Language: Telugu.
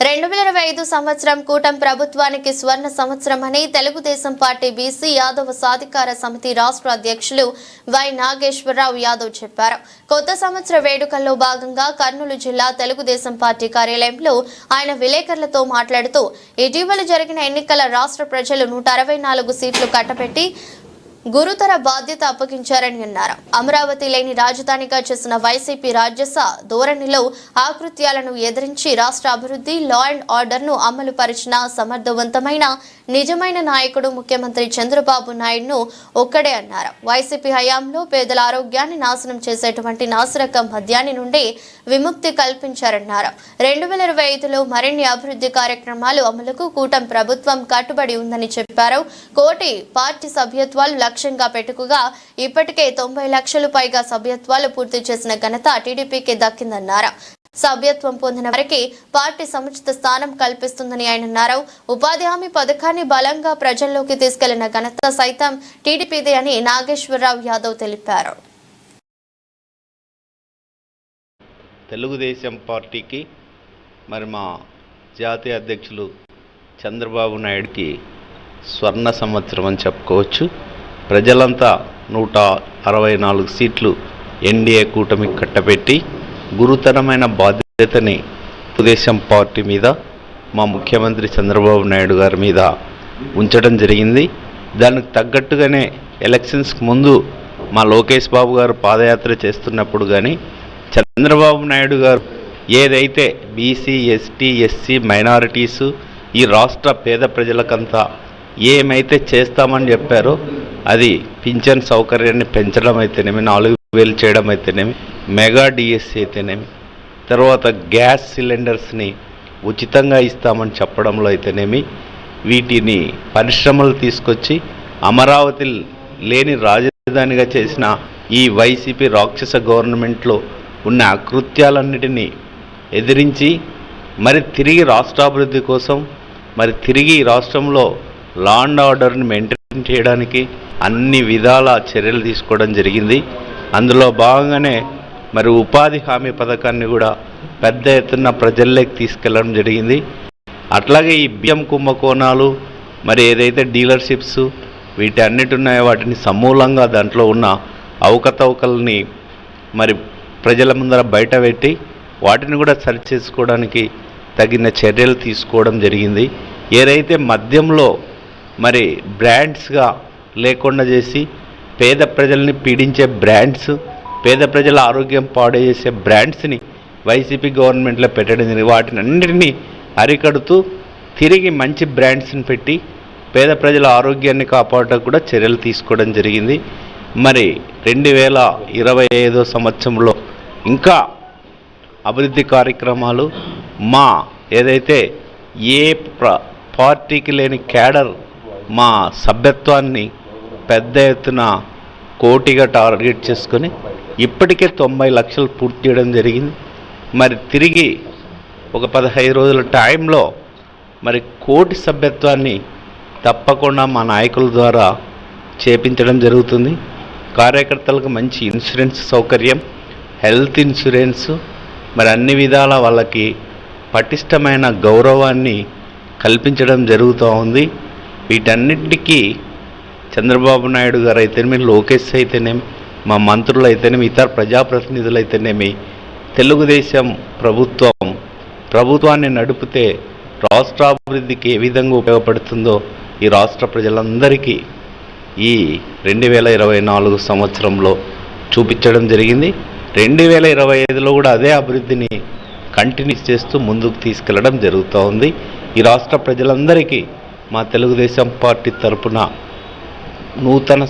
రెండు వేల ఇరవై ఐదు సంవత్సరం కూటమి ప్రభుత్వానికి స్వర్ణ సంవత్సరం అని తెలుగుదేశం పార్టీ బీసీ యాదవ సాధికార సమితి రాష్ట్ర అధ్యక్షులు వై నాగేశ్వరరావు యాదవ్ చెప్పారు. కొత్త సంవత్సర వేడుకల్లో భాగంగా కర్నూలు జిల్లా తెలుగుదేశం పార్టీ కార్యాలయంలో ఆయన విలేకరులతో మాట్లాడుతూ ఇటీవల జరిగిన ఎన్నికల రాష్ట్ర ప్రజలు నూట అరవై నాలుగు సీట్లు కట్టబెట్టి గురుతర బాధ్యత అప్పగించారని అన్నారు. అమరావతి లేని రాజధానిగా చేసిన వైసీపీ రాజ్యస ధోరణిలో ఆకృత్యాలను ఎదిరించి రాష్ట్ర అభివృద్ధి లా అండ్ ఆర్డర్ను అమలు పరిచిన సమర్థవంతమైన నిజమైన నాయకుడు ముఖ్యమంత్రి చంద్రబాబు నాయుడును ఒక్కడే అన్నారు. వైసీపీ హయాంలో పేదల ఆరోగ్యాన్ని నాశనం చేసేటువంటి నాసిరకం మద్యాన్ని నుండి విముక్తి కల్పించారన్నారు. రెండు వేల ఇరవై ఐదులో మరిన్ని అభివృద్ధి కార్యక్రమాలు అమలుకు కూటమి ప్రభుత్వం కట్టుబడి ఉందని చెప్పారు. కోటి పార్టీ సభ్యత్వాలు లక్ష్యంగా పెట్టుకుగా ఇప్పటికే తొంభై లక్షలు పైగా సభ్యత్వాలు పూర్తి చేసిన ఘనత టీడీపీకి దక్కిందన్నారు. సభ్యత్వం పొందిన వారికి పార్టీ సముచిత స్థానం కల్పిస్తుందని ఆయన అన్నారు. ఉపాధి హామీ పథకాన్ని బలంగా ప్రజల్లోకి తీసుకెళ్ళిన ఘనత సైతం టీడీపీదే అని నాగేశ్వరరావు యాదవ్ తెలిపారు. తెలుగుదేశం పార్టీకి మరి మా జాతీయ అధ్యక్షులు చంద్రబాబు నాయుడికి స్వర్ణ సంవత్సరం అని చెప్పుకోవచ్చు. ప్రజలంతా నూట అరవై నాలుగు సీట్లు ఎన్డీఏ కూటమి కట్టబెట్టి గురుతరమైన బాధ్యతని తెలుగుదేశం పార్టీ మీద మా ముఖ్యమంత్రి చంద్రబాబు నాయుడు గారి మీద ఉంచడం జరిగింది. దానికి తగ్గట్టుగానే ఎలక్షన్స్కి ముందు మా లోకేష్ బాబు గారు పాదయాత్ర చేస్తున్నప్పుడు కానీ చంద్రబాబు నాయుడు గారు ఏదైతే బీసీ ఎస్టీ ఎస్సీ మైనారిటీసు ఈ రాష్ట్ర పేద ప్రజలకంతా ఏమైతే చేస్తామని చెప్పారో అది పింఛన్ సౌకర్యాన్ని పెంచడం అయితేనేమి నాలుగు వేలు చేయడం అయితేనేమి మెగా డిఎస్సి అయితేనేమి తర్వాత గ్యాస్ సిలిండర్స్ని ఉచితంగా ఇస్తామని చెప్పడంలో అయితేనేమి వీటిని పరిశ్రమలు తీసుకొచ్చి అమరావతి లేని రాజధానిగా చేసిన ఈ వైసీపీ రాక్షస గవర్నమెంట్లో ఉన్న అకృత్యాలన్నిటినీ ఎదిరించి మరి తిరిగి రాష్ట్రాభివృద్ధి కోసం మరి తిరిగి ఈ రాష్ట్రంలో లా అండ్ ఆర్డర్ని మెయింటైన్ చేయడానికి అన్ని విధాల చర్యలు తీసుకోవడం జరిగింది. అందులో భాగంగానే మరి ఉపాధి హామీ పథకాన్ని కూడా పెద్ద ఎత్తున ప్రజల్లోకి తీసుకెళ్ళడం జరిగింది. అట్లాగే ఈ బియ్యం కుంభకోణాలు మరి ఏదైతే డీలర్షిప్స్ వీటన్నిటి ఉన్నాయో వాటిని సమూలంగా దాంట్లో ఉన్న అవకతవకల్ని మరి ప్రజల ముందర బయట పెట్టి వాటిని కూడా సరి చేసుకోవడానికి తగిన చర్యలు తీసుకోవడం జరిగింది. ఏదైతే మద్యంలో మరి బ్రాండ్స్గా లేకుండా చేసి పేద ప్రజల్ని పీడించే బ్రాండ్స్ పేద ప్రజల ఆరోగ్యం పాడు చేసే బ్రాండ్స్ని వైసీపీ గవర్నమెంట్లో పెట్టడం జరిగింది. వాటిని అన్నిటినీ అరికడుతూ తిరిగి మంచి బ్రాండ్స్ని పెట్టి పేద ప్రజల ఆరోగ్యాన్ని కాపాడటం కూడా చర్యలు తీసుకోవడం జరిగింది. మరి రెండు వేల ఇరవై ఐదో సంవత్సరంలో ఇంకా అభివృద్ధి కార్యక్రమాలు మా ఏదైతే ఏ ప్ర పార్టీకి లేని క్యాడర్ మా సభ్యత్వాన్ని పెద్ద ఎత్తున కోటిగా టార్గెట్ చేసుకొని ఇప్పటికే తొంభై లక్షలు పూర్తి చేయడం జరిగింది. మరి తిరిగి ఒక పదహైదు రోజుల టైంలో మరి కోటి సభ్యత్వాన్ని తప్పకుండా మా నాయకుల ద్వారా చేపించడం జరుగుతుంది. కార్యకర్తలకు మంచి ఇన్సూరెన్స్ సౌకర్యం హెల్త్ ఇన్సూరెన్స్ మరి అన్ని విధాల వాళ్ళకి పటిష్టమైన గౌరవాన్ని కల్పించడం జరుగుతూ ఉంది. వీటన్నిటికీ చంద్రబాబు నాయుడు గారు అయితేనేమి లోకేష్ అయితేనేమి మా మంత్రులు అయితేనేమి ఇతర ప్రజాప్రతినిధులు అయితేనేమి తెలుగుదేశం ప్రభుత్వం ప్రభుత్వాన్ని నడిపితే రాష్ట్రాభివృద్ధికి ఏ విధంగా ఉపయోగపడుతుందో ఈ రాష్ట్ర ప్రజలందరికీ ఈ రెండు వేల ఇరవై నాలుగు సంవత్సరంలో చూపించడం జరిగింది. రెండు వేల ఇరవై ఐదులో కూడా అదే అభివృద్ధిని కంటిన్యూ చేస్తూ ముందుకు తీసుకెళ్ళడం జరుగుతూ ఉంది. ఈ రాష్ట్ర ప్రజలందరికీ మా తెలుగుదేశం పార్టీ తరపున నూతన